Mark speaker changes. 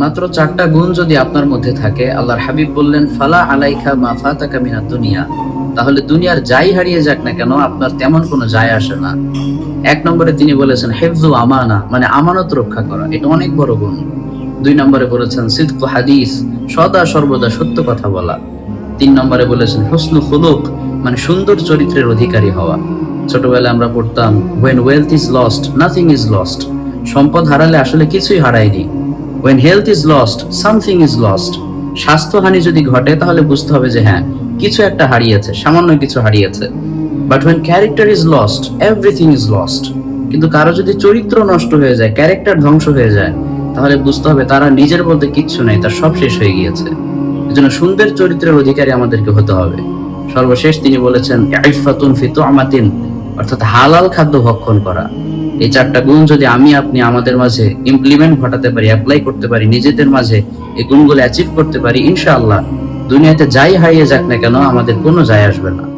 Speaker 1: মাত্র চারটা গুণ যদি আপনার মধ্যে থাকে, আল্লাহর হাবিব বললেন, ফালা আলাইখা মা ফাতাকা মিনাদ দুনিয়া। তাহলে দুনিয়ার যাই হারিয়ে যাক না কেন, আপনার তেমন কোনো যায় আসে না। এক নম্বরে তিনি বলেছেন, হেফজু আমানা মানে আমানত রক্ষা করা, এটা অনেক বড় গুণ। দুই নম্বরে বলেছেন, সিদ্ক হাদিস, সদা সর্বদা সত্য কথা বলা। তিন নম্বরে বলেছেন, হুসনু খুলুক মানে সুন্দর চরিত্রের অধিকারী হওয়া। ছোটবেলায় আমরা পড়তাম when wealth is lost nothing is lost সম্পদ হারালে আসলে কিছুই হারায়নি। When health is lost something is lost স্বাস্থ্যহানি যদি ঘটে, তাহলে বুঝতে হবে যে হ্যাঁ কিছু একটা হারিয়েছে, সামান্য কিছু হারিয়েছে। But when character is lost everything is lost কিন্তু কারও যদি চরিত্র নষ্ট হয়ে যায় ক্যারেক্টার ধ্বংস হয়ে যায়, তাহলে বুঝতে হবে তারা নিজের বলতে কিচ্ছু নেই, তার সব শেষ হয়ে গিয়েছে। এজন্য সুন্দর চরিত্রের অধিকারী আমাদেরকে হতে হবে। সর্বশেষ তিনি বলেছেন ইফাতুন ফিতু আমাতিন অর্থাৎ হালাল খাদ্য ভক্ষণ করা। এই চারটা গুণ যদি আমি, আপনি আমাদের মাঝে ইমপ্লিমেন্ট ঘটাতে পারি অ্যাপ্লাই করতে পারি, নিজেদের মাঝে এই গুণগুলো অ্যাচিভ করতে পারি, ইনশাআল্লাহ, দুনিয়াতে যাই হারিয়ে যাক না কেন, আমাদের কোনো যায় আসবে না।